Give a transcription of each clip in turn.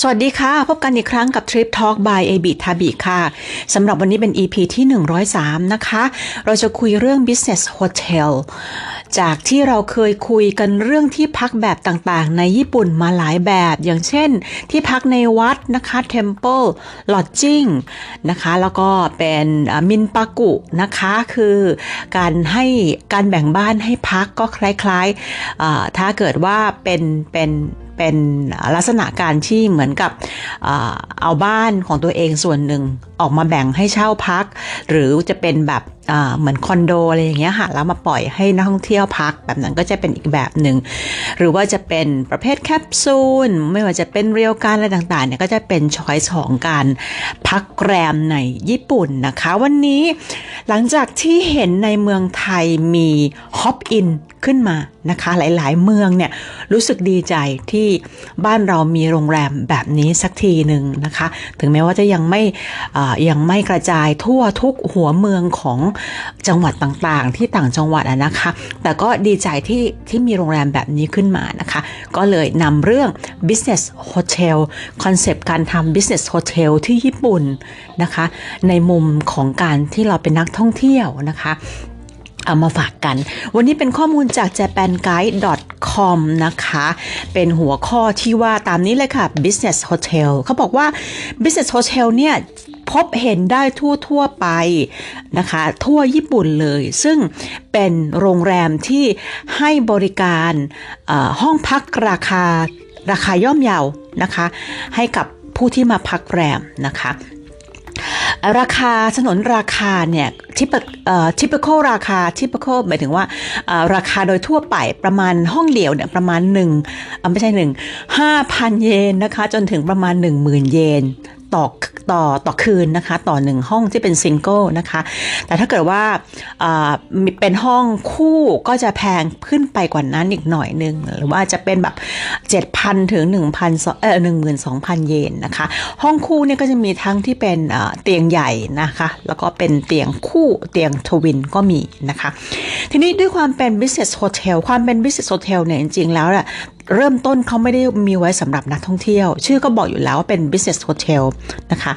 สวัสดีค่ะ พบกันอีกครั้งกับ Trip Talk by a b i t a b i ค่ะสำหรับวันนี้เป็น EP ที่ 103 นะคะ เราจะคุยเรื่อง Business Hotel จากที่เราเคยคุยกันเรื่องที่พักแบบต่างๆ ในญี่ปุ่นมาหลายแบบ อย่างเช่น ที่พักในวัดนะคะ Temple Lodging นะคะ แล้วก็เป็นมินปากุนะคะ คือการให้การแบ่งบ้านให้พักก็คล้ายๆถ้าเกิดว่าเป็นเป็น เป็นลักษณะการที่เหมือนกับเอาบ้านของตัวเองส่วนหนึ่งออกมาแบ่งให้เช่าพัก หรือจะเป็นแบบ เหมือนคอนโดอะไรอย่างเงี้ยค่ะแล้วมาปล่อยให้นักท่องเที่ยวพักแบบนั้นก็จะเป็นอีกแบบหนึ่งหรือว่าจะเป็นประเภทแคปซูลไม่ว่าจะเป็นเรียวการอะไรต่างๆเนี่ยก็จะเป็นช้อยส์ของการพักแรมในญี่ปุ่นนะคะ วันนี้หลังจากที่เห็นในเมืองไทยมีฮอปอินขึ้นมานะคะ หลายๆ เมืองเนี่ยรู้สึกดีใจที่บ้านเรามีโรงแรมแบบนี้สักทีหนึ่งนะคะ ถึงแม้ว่าจะยังไม่ยังไม่กระจายทั่วทุกหัวเมืองของจังหวัดต่างๆ ที่ต่างจังหวัดนะคะ แต่ก็ดีใจที่ที่มีโรงแรมแบบนี้ขึ้นมานะคะ ก็เลยนำเรื่อง business hotel คอนเซปต์การทำ business hotel ที่ญี่ปุ่นนะคะ ในมุมของการที่เราเป็นนักท่องเที่ยวนะคะเอามาฝากกัน วันนี้เป็นข้อมูลจาก japanguide.com นะคะ เป็นหัวข้อที่ว่าตามนี้เลยค่ะ business hotel เขาบอกว่า business hotel เนี่ย พบเห็นได้ทั่วทั่วไปนะคะ ทั่วญี่ปุ่นเลย ซึ่งเป็นโรงแรมที่ให้บริการห้องพักราคาราคาย่อมเยาวนะคะ ให้กับผู้ที่มาพักแรมนะคะราคาสนนราคาเนี่ยทิปเอ่อทิปเปิลราคาทิปเปิลหมายถึงว่าราคาโดยทั่วไปประมาณห้องเดียวเนี่ยประมาณหนึ่งไม่ใช่หนึ่งห้าพันเยนนะคะจนถึงประมาณหนึ่งหมื่นเยน ต่อต่อต่อคืนนะคะ ต่อหนึ่งห้องที่เป็นซิงเกิลนะคะ แต่ถ้าเกิดว่าเป็นห้องคู่ก็จะแพงขึ้นไปกว่านั้นอีกหน่อยนึงหรือว่าจะเป็นแบบ 7,000 ถึง 1,000เออ12,000 เยนนะคะ ห้องคู่เนี่ยก็จะมีทั้งที่เป็นเตียงใหญ่นะคะ แล้วก็เป็นเตียงคู่เตียงทวินก็มีนะคะ ทีนี้ด้วยความเป็น business hotel ความเป็น business hotel เนี่ยจริงๆแล้ว เริ่มต้นเขาไม่ได้มีไว้สำหรับนักท่องเที่ยว ชื่อก็บอกอยู่แล้วว่าเป็น business hotel นะคะ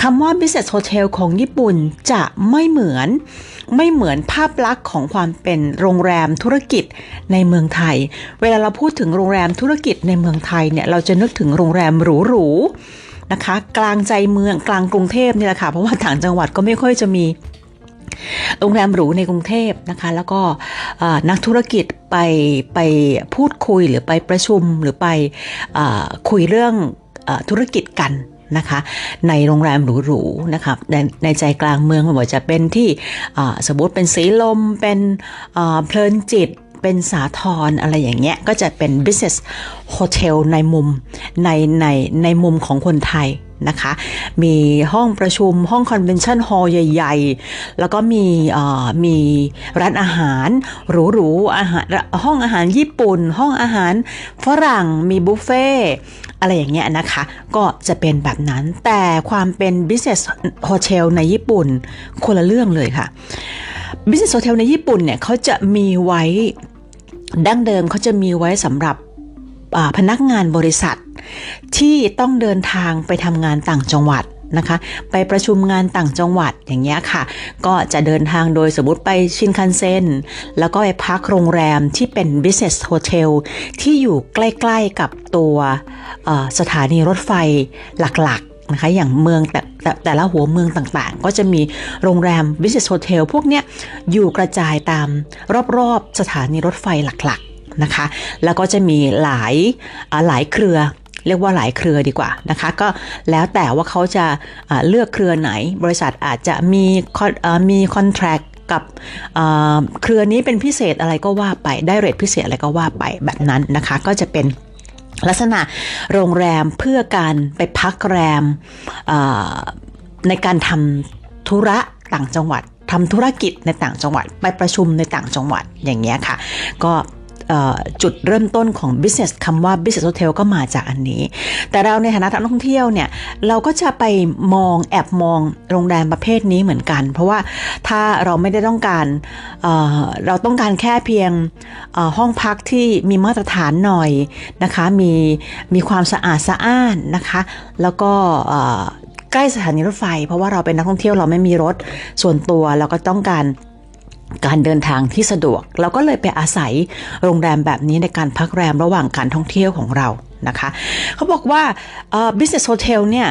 คำว่า business hotel ของญี่ปุ่นจะไม่เหมือนไม่เหมือนภาพลักษณ์ของความเป็นโรงแรมธุรกิจในเมืองไทย เวลาเราพูดถึงโรงแรมธุรกิจในเมืองไทยเนี่ยเราจะนึกถึงโรงแรมหรูๆนะคะ กลางใจเมืองกลางกรุงเทพนี่แหละค่ะเพราะว่าต่างจังหวัดก็ไม่ค่อยจะมี โรงแรมหรูในกรุงเทพนะคะ แล้วก็นักธุรกิจไปไปพูดคุยหรือไปประชุมหรือไปคุยเรื่องธุรกิจกันนะคะในโรงแรมหรูๆนะคะในในใจกลางเมืองไม่ว่าจะเป็นที่สมมติเป็นสีลมเป็นเพลินจิตเป็นสาทรอะไรอย่างเงี้ยก็จะเป็น business hotel ในมุมในในในมุมของคนไทย นะคะ มีห้องประชุมห้องคอนเวนชั่นฮอลล์ใหญ่ ๆ แล้วก็มีมีร้านอาหารหรูๆอาหารห้องอาหารญี่ปุ่น ห้องอาหารฝรั่งมีบุฟเฟ่อะไรอย่างเงี้ยนะคะ ก็จะเป็นแบบนั้นแต่ความเป็น business hotel ในญี่ปุ่น คนละเรื่องเลยค่ะ business hotel ในญี่ปุ่นเนี่ยเขาจะมีไว้ดั้งเดิมเขาจะมีไว้สำหรับพนักงานบริษัท ที่ต้องเดินทางไปทำงานต่างจังหวัดนะคะไปประชุมงานต่างจังหวัดอย่างเงี้ยค่ะ ก็จะเดินทางโดยสมมติไปชินคันเซ็นแล้วก็ไปพักโรงแรมที่เป็น business hotel ที่อยู่ใกล้ๆกับตัวสถานีรถไฟหลักๆนะคะอย่างเมืองแต่แต่แต่ละหัวเมืองต่างๆ ก็จะมีโรงแรม business hotel พวกเนี้ยอยู่กระจายตามรอบๆสถานีรถไฟหลักๆนะคะแล้วก็จะมีหลายหลายเครือ เรียกว่าหลายเครือดีกว่านะคะ ก็แล้วแต่ว่าเขาจะเลือกเครือไหน บริษัทอาจจะมีมีคอนแทรคกับเครือนี้เป็นพิเศษอะไรก็ว่าไปได้เรทพิเศษอะไรก็ว่าไปแบบนั้นนะคะ ก็จะเป็นลักษณะโรงแรมเพื่อการไปพักแรมในการทำธุระต่างจังหวัดทำธุรกิจในต่างจังหวัด ไปประชุมในต่างจังหวัดอย่างเงี้ยค่ะ ก็เจุดเริ่มต้นของ business คำว่า business hotel ก็มาจากอันนี้ แต่เราในฐานะนักท่องเที่ยวเนี่ย เราก็จะไปมองแอบมองโรงแรมประเภทนี้เหมือนกัน เพราะว่าถ้าเราไม่ได้ต้องการเเราต้องการแค่เพียงห้องพักที่มีมาตรฐานหน่อยนะคะ มีมีความสะอาดสะอ้านนะคะ แล้วก็ใกล้สถานีรถไฟ เพราะว่าเราเป็นนักท่องเที่ยวเราไม่มีรถส่วนตัวเราก็ต้องการ การเดินทางที่สะดวก เราก็เลยไปอาศัยโรงแรมแบบนี้ในการพักแรมระหว่างการท่องเที่ยวของเรานะคะเขาบอกว่า business hotel เนี่ย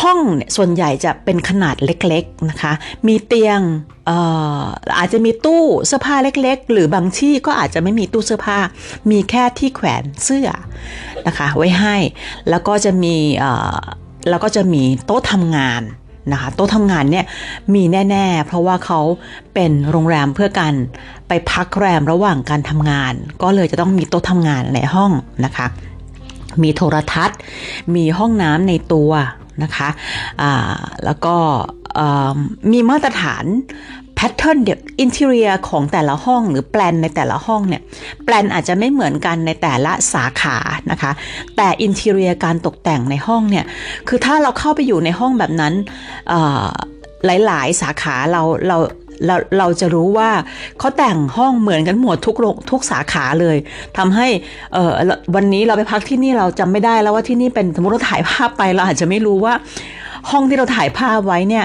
ห้องเนี่ยส่วนใหญ่จะเป็นขนาดเล็กๆนะคะ มีเตียงเอ่อาจจะมีตู้เสื้อผ้าเล็ก ๆ หรือบางที่ก็อาจจะไม่มีตู้เสื้อผ้า มีแค่ที่แขวนเสื้อนะคะไว้ให้ แล้วก็จะมีแล้วก็จะมีโต๊ะทำงาน นะคะโต๊ะทำงานเนี่ยมีแน่ ๆ เพราะว่าเขาเป็นโรงแรมเพื่อการไปพักแรมระหว่างการทำงาน ก็เลยจะต้องมีโต๊ะทำงานในห้องนะคะ มีโทรทัศน์ มีห้องน้ำในตัวนะคะ แล้วก็มีมาตรฐาน แพทเทิร์นเดียอินเทเรียของแต่ละห้องหรือแปลนในแต่ละห้องเนี่ยแปลนอาจจะไม่เหมือนกันในแต่ละสาขานะคะ แต่อินเทเรียการตกแต่งในห้องเนี่ยคือถ้าเราเข้าไปอยู่ในห้องแบบนั้นหลายๆ สาขาเราเราเราเราจะรู้ว่าเขาแต่งห้องเหมือนกันหมดทุกโรงทุกสาขาเลยทำให้เออวันนี้เราไปพักที่นี่เราจำไม่ได้แล้วว่าที่นี่เป็นสมมติเราถ่ายภาพไปเราอาจจะไม่รู้ว่า ห้องที่เราถ่ายภาพไว้เนี่ย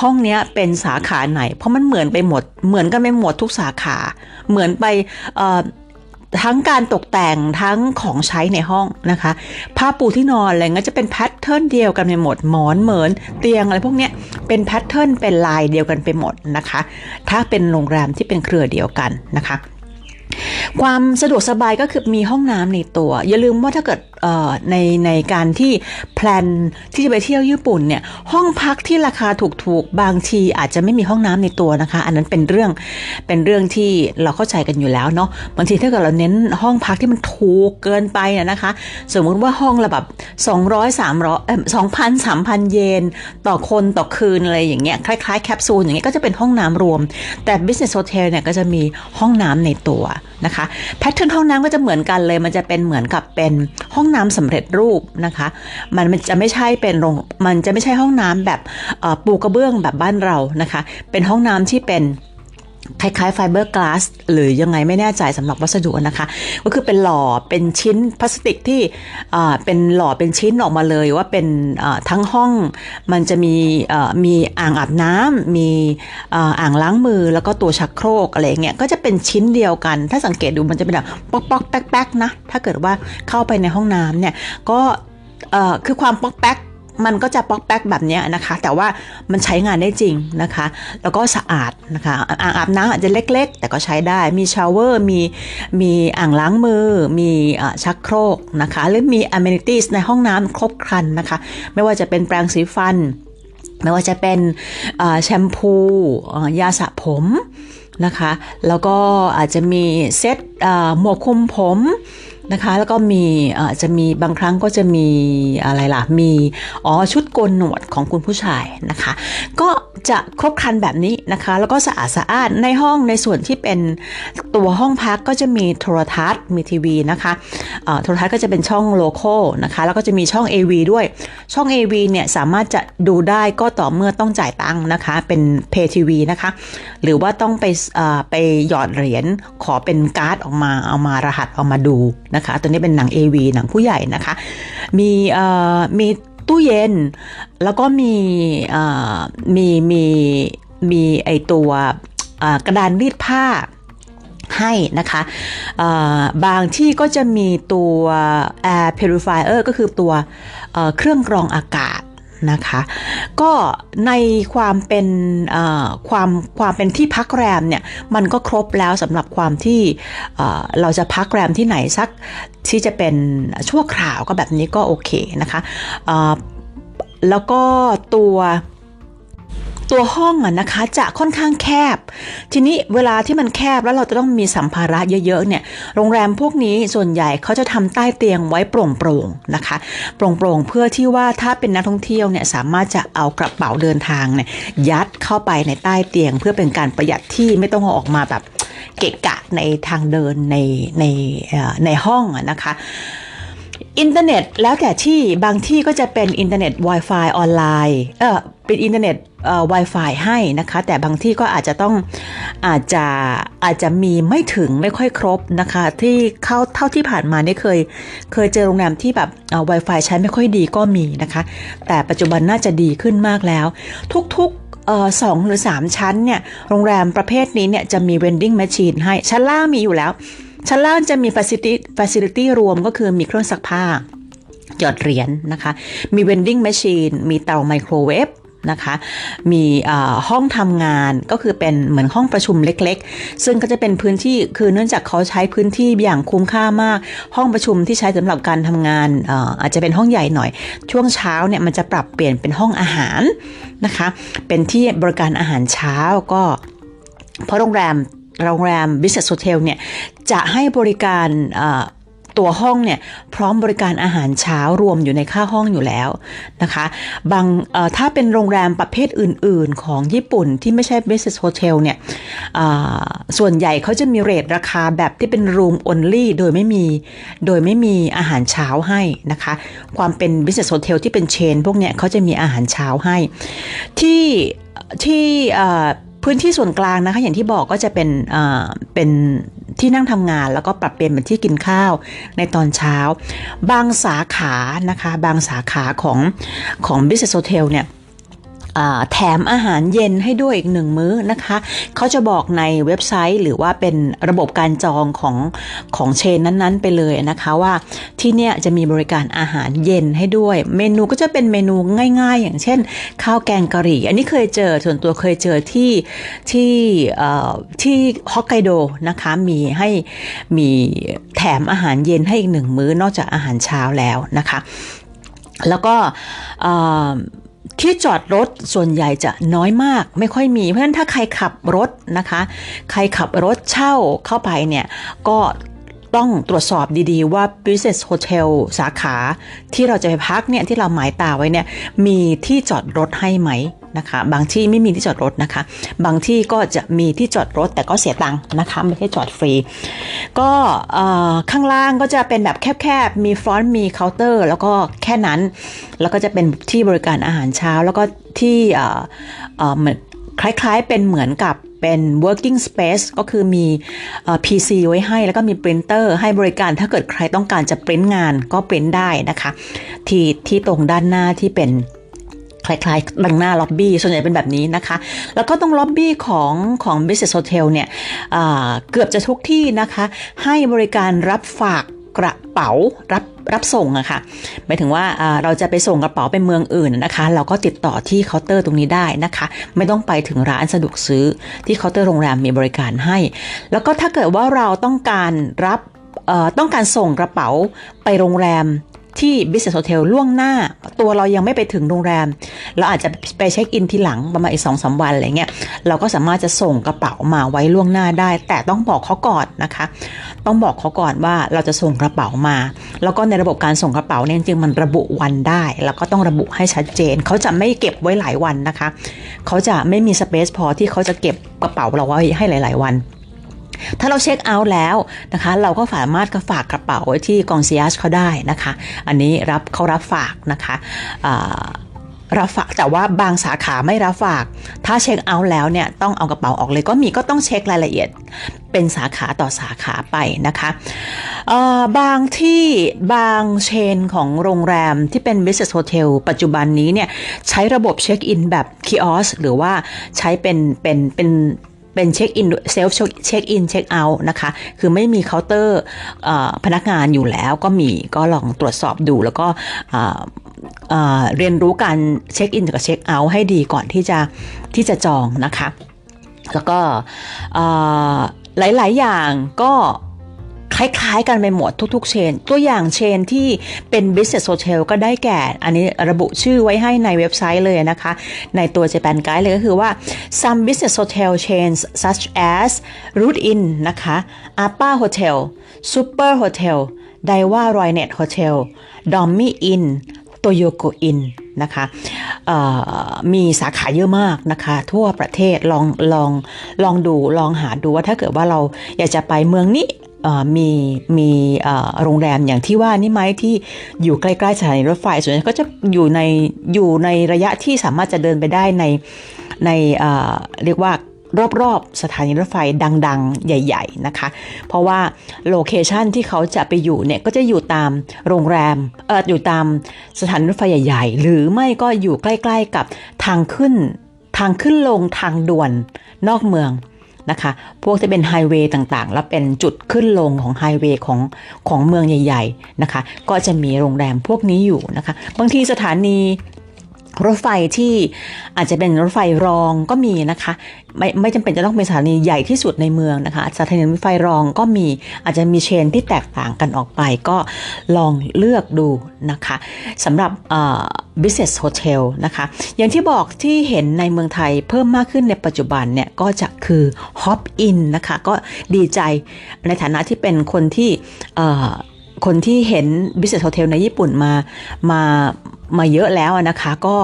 ห้องเนี้ยเป็นสาขาไหน เพราะมันเหมือนไปหมด เหมือนกันไปหมดทุกสาขา เหมือนไปทั้งการตกแต่งทั้งของใช้ในห้องนะคะ ผ้าปูที่นอนอะไรเงี้ยจะเป็นแพทเทิร์นเดียวกันไปหมดหมอนเหมือนเตียงอะไรพวกเนี้ยเป็นแพทเทิร์นเป็นลายเดียวกันไปหมดนะคะ ถ้าเป็นโรงแรมที่เป็นเครือเดียวกันนะคะ ความสะดวกสบายก็คือมีห้องน้ำในตัว อย่าลืมว่าถ้าเกิด ในในการที่แพลนที่จะไปเที่ยวญี่ปุ่นเนี่ยห้องพักที่ราคาถูกๆ บางทีอาจจะไม่มีห้องน้ำในตัวนะคะ อันนั้นเป็นเรื่องเป็นเรื่องที่เราเข้าใจกันอยู่แล้วเนาะบางทีถ้าเกิดเราเน้นห้องพักที่มันถูกเกินไปน่ะนะคะ สมมุติว่าห้องละแบบ200 300เอ่อ2,000 3,000 เยน ต่อคนต่อคืนอะไรอย่างเงี้ยคล้ายๆแคปซูลอย่างเงี้ยก็จะเป็นห้องน้ำรวม แต่ business hotel เนี่ยก็จะมีห้องน้ำในตัวนะคะแพทเทิร์นห้องน้ำก็จะเหมือนกันเลยมันจะเป็นเหมือนกับเป็นห้องน้ำสำเร็จรูปนะคะ มันมันจะไม่ใช่เป็นโรงมันจะไม่ใช่ห้องน้ำแบบปูกระเบื้องแบบบ้านเรานะคะ เป็นห้องน้ำที่เป็น คล้ายๆไฟเบอร์กลาสหรือยังไงไม่แน่ใจสำหรับวัสดุนะคะ ก็คือเป็นหล่อเป็นชิ้นพลาสติกที่เป็นหล่อเป็นชิ้นออกมาเลยว่าเป็นทั้งห้องมันจะมีมีอ่างอาบน้ำมีอ่างล้างมือแล้วก็ตัวชักโครกอะไรเงี้ยก็จะเป็นชิ้นเดียวกัน ถ้าสังเกตดูมันจะเป็นแบบป๊อกป๊อกๆแป๊กแป๊กๆนะถ้าเกิดว่าเข้าไปในห้องน้ำเนี่ยก็คือความป๊อกแป๊ก มันก็จะป๊อกแป๊กแบบนี้นะคะ แต่ว่ามันใช้งานได้จริงนะคะ แล้วก็สะอาดนะคะอ่างอาบน้ำอาจจะเล็ก ๆ แต่ก็ใช้ได้มีชาวเวอร์มีมีอ่างล้างมือ มีอชักโครกนะคะ หรือมี amenities ในห้องน้ำครบครันนะคะ ไม่ว่าจะเป็นแปรงสีฟัน ไม่ว่าจะเป็นแชมพูยาสระผมนะคะ แล้วก็อาจจะมีเซตหมวกคลุมผม นะคะ แล้วก็มีจะมีบางครั้งก็จะมีอะไรล่ะ มีอ๋อชุดโกนหนวดของคุณผู้ชายนะคะ ก็จะครบครันแบบนี้นะคะ แล้วก็สะอาดสะอาดในห้องในส่วนที่เป็นตัวห้องพักก็จะมีโทรทัศน์มีทีวีนะคะโทรทัศน์ก็จะเป็นช่องโลโก้นะคะแล้วก็จะมีช่อง AV ด้วยช่อง AV เนี่ยสามารถจะดูได้ก็ต่อเมื่อต้องจ่ายตังค์นะคะเป็น Pay TV นะคะหรือว่าต้องไปไปหยอดเหรียญขอเป็นการ์ดออกมาเอามารหัสเอามาดูนะคะ ตัวนี้เป็นหนัง AV หนังผู้ใหญ่นะคะ มีเอ่อมีตู้เย็น แล้วก็มีเอ่อมีมีมีไอตัวกระดานรีดผ้าให้นะคะบางที่ก็จะมีตัว air purifier ก็คือตัวเครื่องกรองอากาศ นะคะ ก็ในความเป็นความความเป็นที่พักแรมเนี่ยมันก็ครบแล้วสำหรับความที่เราจะพักแรมที่ไหนสักที่จะเป็นชั่วคราวก็แบบนี้ก็โอเคนะคะแล้วก็ตัว ตัวห้องอะนะคะจะค่อนข้างแคบ ทีนี้เวลาที่มันแคบแล้วเราจะต้องมีสัมภาระเยอะๆเนี่ยโรงแรมพวกนี้ส่วนใหญ่เขาจะทำใต้เตียงไว้โปร่งๆนะคะ โปร่งๆเพื่อที่ว่าถ้าเป็นนักท่องเที่ยวเนี่ยสามารถจะเอากระเป๋าเดินทางเนี่ยยัดเข้าไปในใต้เตียง เพื่อเป็นการประหยัดที่ไม่ต้องออกมาแบบเกะกะในทางเดินในในในห้องอะนะคะอินเทอร์เน็ตแล้วแต่ที่บางที่ก็จะเป็นอินเทอร์เน็ต Wi-Fi ออนไลน์เออเป็นอินเทอร์เน็ต Wi-Fi ให้นะคะ แต่บางที่ก็อาจจะต้องอาจจะอาจจะมีไม่ถึงไม่ค่อยครบนะคะ ที่เข้าเท่าที่ผ่านมาเนี่ยเคย เคยเจอโรงแรมที่แบบ Wi-Fi ใช้ไม่ค่อยดีก็มีนะคะ แต่ปัจจุบันน่าจะดีขึ้นมากแล้ว ทุกๆสองหรือ3ชั้นเนี่ย โรงแรมประเภทนี้เนี่ยจะมี vending machine ให้ ชั้นล่างมีอยู่แล้ว ชั้นล่างจะมี facility facility รวมก็คือมีเครื่องซักผ้าหยอดเหรียญนะคะ มี vending machine มีเตาไมโครเวฟ นะคะ มีห้องทำงานก็คือเป็นเหมือนห้องประชุมเล็กๆ ซึ่งก็จะเป็นพื้นที่คือเนื่องจากเขาใช้พื้นที่อย่างคุ้มค่ามาก ห้องประชุมที่ใช้สำหรับการทำงานอาจจะเป็นห้องใหญ่หน่อย ช่วงเช้าเนี่ยมันจะปรับเปลี่ยนเป็นห้องอาหารนะคะ เป็นที่บริการอาหารเช้าก็เพราะโรงแรมโรงแรม Business Hotel เนี่ยจะให้บริการ ตัวห้องเนี่ยพร้อมบริการอาหารเช้ารวมอยู่ในค่าห้องอยู่แล้วนะคะบางถ้าเป็นโรงแรมประเภทอื่น ๆ ของญี่ปุ่นที่ไม่ใช่ Business Hotel เนี่ยส่วนใหญ่เขาจะมีเรทราคาแบบที่เป็น Room Only โดยไม่มีโดยไม่มีอาหารเช้าให้นะคะความเป็น Business Hotel ที่เป็นเชนพวกเนี้ยเขาจะมีอาหารเช้าให้ ที่ที่ พื้นที่ส่วนกลางนะคะ อย่างที่บอกก็จะเป็นเอ่อเป็นที่นั่งทำงานแล้วก็ปรับเปลี่ยนเป็นที่กินข้าวในตอนเช้า บางสาขานะคะ บางสาขาของของ Business Hotel เนี่ย แถมอาหารเย็นให้ด้วยอีกหนึ่งมื้อนะคะเขาจะบอกในเว็บไซต์หรือว่าเป็นระบบการจองของของเชนนั้นๆ ไปเลยนะคะว่าที่เนี่ยจะมีบริการอาหารเย็นให้ด้วย เมนูก็จะเป็นเมนูง่าย ๆ อย่างเช่น ข้าวแกงกะหรี่ อันนี้เคยเจอส่วนตัวเคยเจอที่ที่ที่ฮอกไกโดนะคะมีให้มีแถมอาหารเย็นให้อีกหนึ่งมื้อนอกจากอาหารเช้าแล้วนะคะ แล้วก็ ที่จอดรถส่วนใหญ่จะน้อยมาก ไม่ค่อยมี เพราะฉะนั้นถ้าใครขับรถนะคะ ใครขับรถเช่าเข้าไปเนี่ยก็ต้องตรวจสอบดีๆว่า business hotel สาขาที่เราจะไปพักเนี่ยที่เราหมายตาไว้เนี่ยมีที่จอดรถให้ไหม นะคะ บางที่ไม่มีที่จอดรถนะคะ บางที่ก็จะมีที่จอดรถแต่ก็เสียตังค์นะคะไม่ใช่จอดฟรี ก็ข้างล่างก็จะเป็นแบบแคบๆ มีฟรอนต์มีเคาน์เตอร์ แล้วก็แค่นั้น แล้วก็จะเป็นที่บริการอาหารเช้า แล้วก็ที่เหมือนคล้ายๆ เป็นเหมือนกับเป็น working space ก็คือมีอ PC ไว้ให้แล้วก็มีปรินเตอร์ให้บริการถ้าเกิดใครต้องการจะปริ้นงานก็ปริ้นได้นะคะ ที่ที่ตรงด้านหน้าที่เป็น คล้ายๆดังหน้าล็อบบี้ส่วนใหญ่เป็นแบบนี้นะคะ แล้วก็ตรงล็อบบี้ของของ Business Hotel เนี่ยเกือบจะทุกที่นะคะ ให้บริการรับฝากกระเป๋ารับรับส่งอะค่ะหมายถึงว่าเราจะไปส่งกระเป๋าไปเมืองอื่นนะคะ เราก็ติดต่อที่เคาน์เตอร์ตรงนี้ได้นะคะ ไม่ต้องไปถึงร้านสะดวกซื้อที่เคาน์เตอร์โรงแรมมีบริการให้ แล้วก็ถ้าเกิดว่าเราต้องการรับต้องการส่งกระเป๋าไปโรงแรม ที่ Business Hotel ล่วงหน้า ตัวเรายังไม่ไปถึงโรงแรม เราอาจจะไปเช็คอินทีหลังประมาณอีกสองสาวันอะไรเงี้ยเราก็สามารถจะส่งกระเป๋ามาไว้ล่วงหน้าได้ แต่ต้องบอกเขาก่อนนะคะ ต้องบอกเขาก่อนว่าเราจะส่งกระเป๋ามา แล้วก็ในระบบการส่งกระเป๋าเนี่ยจริงมันระบุวันได้ แล้วก็ต้องระบุให้ชัดเจน เขาจะไม่เก็บไว้หลายวันนะคะ เขาจะไม่มีสเปซพอที่เขาจะเก็บกระเป๋าเราไว้ให้หลาย ๆ วัน ถ้าเราเช็คเอาท์แล้วนะคะ เราก็สามารถก็ฝากกระเป๋าไว้ที่กองซียชเขาได้นะคะ อันนี้รับเขารับฝากนะคะรับฝากแต่ว่าบางสาขาไม่รับฝาก ถ้าเช็คเอาท์แล้วเนี่ยต้องเอากระเป๋าออกเลยก็มีก็ต้องเช็ครายละเอียดเป็นสาขาต่อสาขาไปนะคะบางที่บางเชนของโรงแรมที่เป็น Business Hotel ปัจจุบันนี้เนี่ยใช้ระบบเช็คอินแบบคีออสหรือว่าใช้เป็นเป็นเป็น เป็นเช็คอินเซลฟ์เช็คอินเช็คเอาท์นะคะ คือไม่มีเคาน์เตอร์พนักงานอยู่แล้วก็มีก็ลองตรวจสอบดูแล้วก็เรียนรู้การเช็คอินกับเช็คเอาท์ให้ดีก่อนที่จะที่จะจองนะคะ แล้วก็หลาย ๆ อย่างก็ ล้ายๆกันไปหมดทุกๆเชน ตัวอย่างเชนที่เป็น Business Hotel ก็ได้แก่ อันนี้ระบุชื่อไว้ให้ในเว็บไซต์เลยนะคะ ในตัว Japan Guide เลยก็คือว่า some business hotel chains such as Root Inn นะคะ APA Hotel Super Hotel Daiwa Roynet Hotel Dormy Inn Toyoko Inn นะคะมีสาขาเยอะมากนะคะ ทั่วประเทศลองลองลองดูลองหาดูว่าถ้าเกิดว่าเราอยากจะไปเมืองนี้ มีมีโรงแรมอย่างที่ว่านี่ไหมที่อยู่ใกล้ๆสถานีรถไฟส่วนใหญ่ก็จะอยู่ในอยู่ในระยะที่สามารถจะเดินไปได้ในในเอ่อเรียกว่ารอบๆสถานีรถไฟดังๆ ใหญ่ ๆ นะคะ เพราะว่าโลเคชันที่เขาจะไปอยู่เนี่ย ก็จะอยู่ตามโรงแรมเอออยู่ตามสถานีรถไฟใหญ่ ๆ หรือไม่ก็อยู่ใกล้ ๆ กับทางขึ้นทางขึ้นลงทางด่วนนอกเมือง นะคะ พวกที่เป็นไฮเวย์ต่างๆ แล้วเป็นจุดขึ้นลงของไฮเวย์ของของเมืองใหญ่ ๆ นะคะ ก็จะมีโรงแรมพวกนี้อยู่นะคะ บางทีสถานี รถไฟที่อาจจะเป็นรถไฟรองก็มีนะคะ ไม่ไม่จำเป็นจะต้องเป็นสถานีใหญ่ที่สุดในเมืองนะคะสถานีรถไฟรองก็มีอาจจะมีเชนที่แตกต่างกันออกไปก็ลองเลือกดูนะคะสำหรับ business hotel นะคะอย่างที่บอกที่เห็นในเมืองไทยเพิ่มมากขึ้นในปัจจุบันเนี่ยก็จะคือ hop in นะคะก็ดีใจในฐานะที่เป็นคนที่คนที่เห็น Business Hotel ในญี่ปุ่นมามา มาเยอะแล้วนะคะ ก็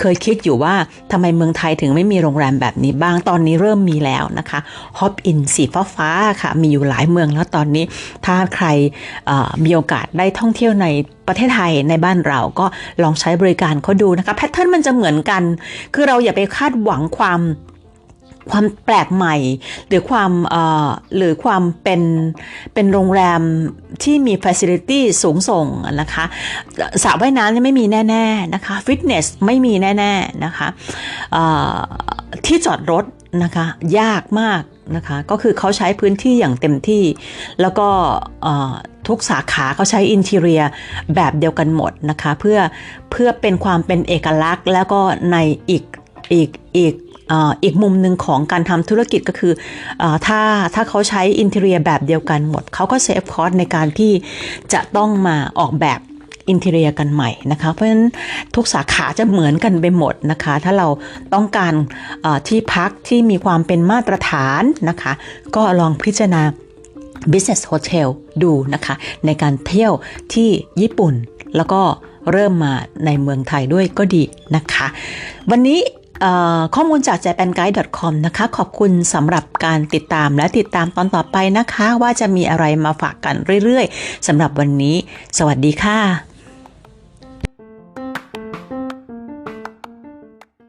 เคยคิดอยู่ว่าทำไมเมืองไทยถึงไม่มีโรงแรมแบบนี้บ้างตอนนี้เริ่มมีแล้วนะคะ Hop In สีฟ้าฟ้าค่ะ มีอยู่หลายเมืองแล้วตอนนี้ ถ้าใครมีโอกาสได้ท่องเที่ยวในประเทศไทยในบ้านเราก็ลองใช้บริการเขาดูนะคะแพทเทิร์นมันจะเหมือนกัน คือเราอย่าไปคาดหวังความ ความแปลกใหม่ หรือความเอ่อหรือความเป็นเป็นโรงแรมที่มี Facility สูงส่งนะคะสระว่ายน้ำไม่มีแน่ ๆ นะคะฟิตเนสไม่มีแน่ ๆ นะคะเอ่อที่จอดรถนะคะยากมากนะคะก็คือเขาใช้พื้นที่อย่างเต็มที่ แล้วก็เอ่อทุกสาขาเขาใช้อินทีเรียแบบเดียวกันหมดนะคะเพื่อเพื่อเป็นความเป็นเอกลักษณ์แล้วก็ในอีกอีกอีก อีกมุมหนึ่งของการทำธุรกิจก็คืออถ้าถ้าเขาใช้อินเท i รียแบบเดียวกันหมด เขาก็เซฟคอสในการที่จะต้องมาออกแบบอินเท i รียกันใหม่นะคะ เพราะฉะนั้นทุกสาขาจะเหมือนกันไปหมดนะคะ ถ้าเราต้องการที่พักที่มีความเป็นมาตรฐานนะคะ ก็ลองพิจารณา Business Hotel ดูนะคะ ในการเที่ยวที่ญี่ปุ่นแล้วก็เริ่มมาในเมืองไทยด้วยก็ดีนะคะ วันนี้ ข้อมูลจาก japanguide.com นะคะ ขอบคุณสำหรับการติดตามและติดตามตอนต่อไปนะคะ ว่าจะมีอะไรมาฝากกันเรื่อยๆสำหรับวันนี้ สวัสดีค่ะ